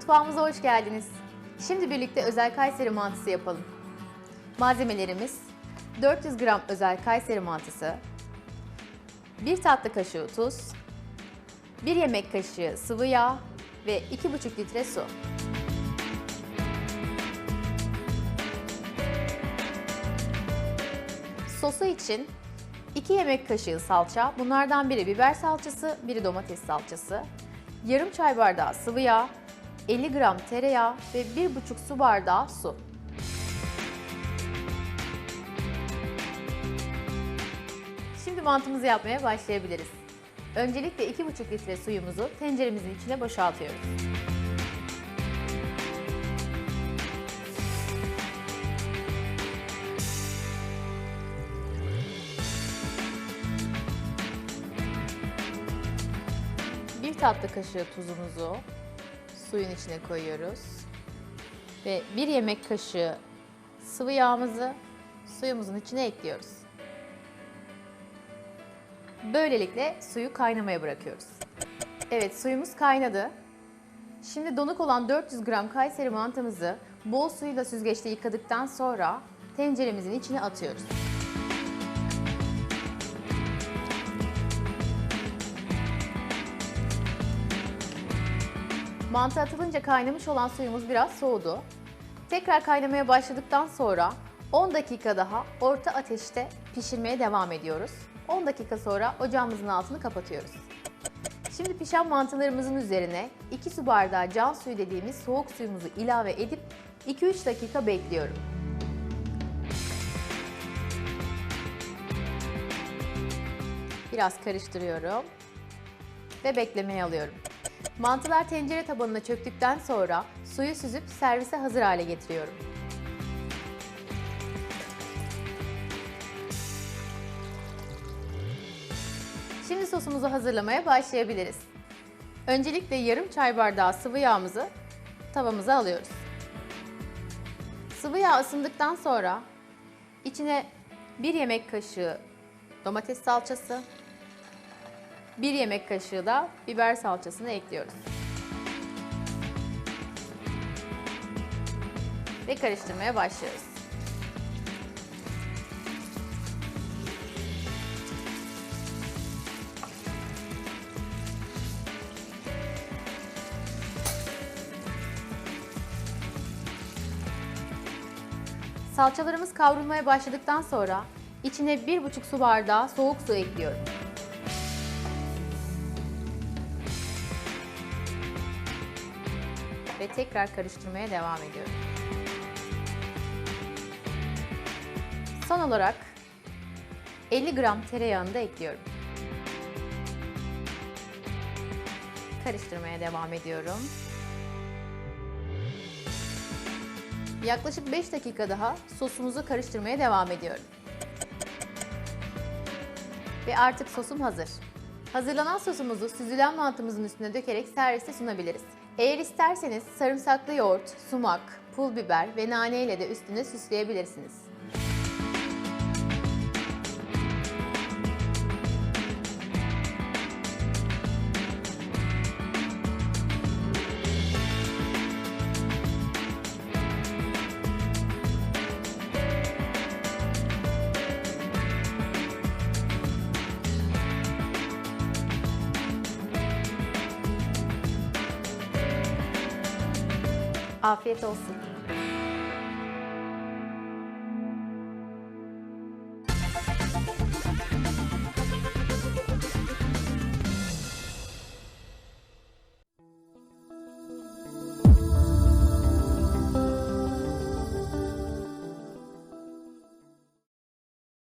Mutfağımıza hoş geldiniz. Şimdi birlikte özel Kayseri mantısı yapalım. Malzemelerimiz 400 gram özel Kayseri mantısı, 1 tatlı kaşığı tuz, 1 yemek kaşığı sıvı yağ ve 2,5 litre su. Sosu için 2 yemek kaşığı salça, bunlardan biri biber salçası, biri domates salçası, yarım çay bardağı sıvı yağ, 50 gram tereyağı ve 1,5 su bardağı su. Şimdi mantımızı yapmaya başlayabiliriz. Öncelikle 2,5 litre suyumuzu tenceremizin içine boşaltıyoruz. Bir tatlı kaşığı tuzumuzu suyun içine koyuyoruz. Ve bir yemek kaşığı sıvı yağımızı suyumuzun içine ekliyoruz. Böylelikle suyu kaynamaya bırakıyoruz. Evet suyumuz kaynadı. Şimdi donuk olan 400 gram Kayseri mantımızı bol suyla süzgeçte yıkadıktan sonra tenceremizin içine atıyoruz. Mantı atılınca kaynamış olan suyumuz biraz soğudu. Tekrar kaynamaya başladıktan sonra 10 dakika daha orta ateşte pişirmeye devam ediyoruz. 10 dakika sonra ocağımızın altını kapatıyoruz. Şimdi pişen mantılarımızın üzerine 2 su bardağı can suyu dediğimiz soğuk suyumuzu ilave edip 2-3 dakika bekliyorum. Biraz karıştırıyorum ve beklemeye alıyorum. Mantılar tencere tabanına çöktükten sonra suyu süzüp servise hazır hale getiriyorum. Şimdi sosumuzu hazırlamaya başlayabiliriz. Öncelikle yarım çay bardağı sıvı yağımızı tavamıza alıyoruz. Sıvı yağ ısındıktan sonra içine bir yemek kaşığı domates salçası, bir yemek kaşığı da biber salçasını ekliyoruz. Ve karıştırmaya başlıyoruz. Salçalarımız kavrulmaya başladıktan sonra içine 1,5 su bardağı soğuk su ekliyorum. Ve tekrar karıştırmaya devam ediyorum. Son olarak 50 gram tereyağını da ekliyorum. Karıştırmaya devam ediyorum. Yaklaşık 5 dakika daha sosumuzu karıştırmaya devam ediyorum. Ve artık sosum hazır. Hazırlanan sosumuzu süzülen mantımızın üstüne dökerek servise sunabiliriz. Eğer isterseniz sarımsaklı yoğurt, sumak, pul biber ve nane ile de üstüne süsleyebilirsiniz. Afiyet olsun.